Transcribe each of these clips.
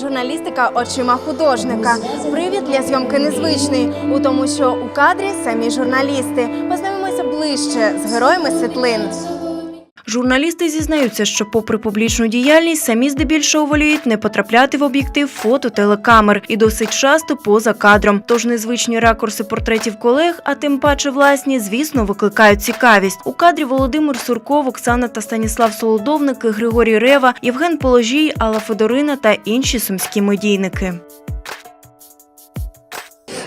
Журналістика очима художника. Привід для зйомки незвичний, у тому, що у кадрі самі журналісти. Познайомимося ближче з героями світлин. Журналісти зізнаються, що, попри публічну діяльність, самі здебільшого воліють не потрапляти в об'єктив фото телекамер і досить часто поза кадром. Тож незвичні ракурси портретів колег, а тим паче власні, звісно, викликають цікавість. У кадрі Володимир Сурков, Оксана та Станіслав Солодовник, Григорій Рева, Євген Положій, Алла Федорина та інші сумські медійники.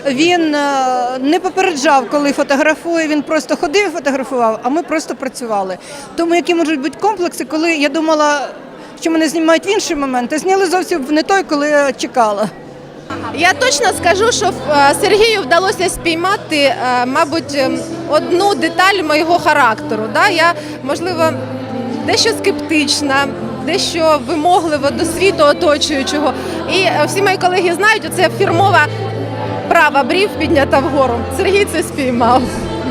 Він е, не попереджав, коли фотографує. Він просто ходив і фотографував, а ми просто працювали. Тому які можуть бути комплекси, коли я думала, що мене знімають в інший момент, а зняли зовсім не той, коли я чекала. Я точно скажу, що е, Сергію вдалося спіймати, е, мабуть, ем, одну деталь моєго характеру. Я, можливо, дещо скептична, дещо вимоглива до світу оточуючого. І всі мої колеги знають, оце фірмова права брів піднята вгору. Сергій це спіймав.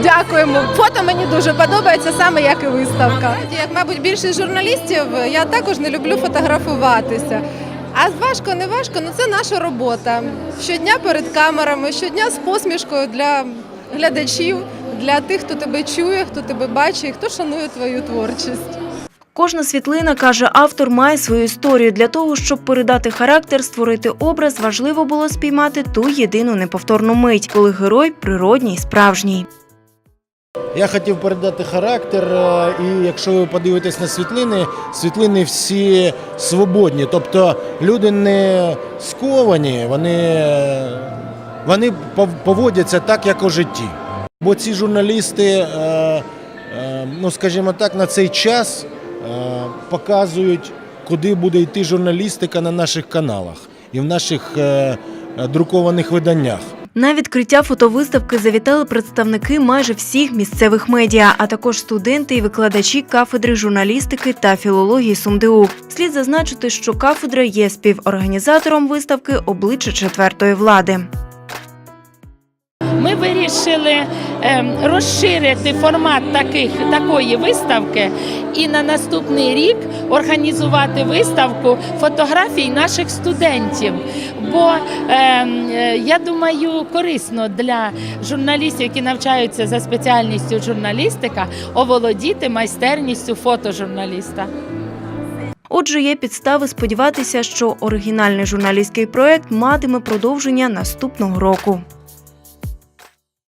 Дякуємо. Фото мені дуже подобається, саме як і виставка. Як, мабуть, більшість журналістів, я також не люблю фотографуватися. А важко, не важко, ну це наша робота. Щодня перед камерами, щодня з посмішкою для глядачів, для тих, хто тебе чує, хто тебе бачить, хто шанує твою творчість. Кожна світлина, каже автор, має свою історію. Для того, щоб передати характер, створити образ, важливо було спіймати ту єдину неповторну мить, коли герой природній, справжній. Я хотів передати характер, е, і якщо ви подивитесь на світлини, світлини всі свободні. Тобто люди не сковані, вони, вони поводяться так, як у житті. Бо ці журналісти, е, е, ну скажімо так, на цей час показують, куди буде йти журналістика на наших каналах і в наших е, е, друкованих виданнях. На відкриття фотовиставки завітали представники майже всіх місцевих медіа, а також студенти і викладачі кафедри журналістики та філології СумДУ. Слід зазначити, що кафедра є співорганізатором виставки обличчя четвертої влади. Ми вирішили ем, розширити формат таких, такої виставки і на наступний рік організувати виставку фотографій наших студентів. Бо ем, е, я думаю, корисно для журналістів, які навчаються за спеціальністю журналістика, оволодіти майстерністю фотожурналіста. Отже, є підстави сподіватися, що оригінальний журналістський проект матиме продовження наступного року.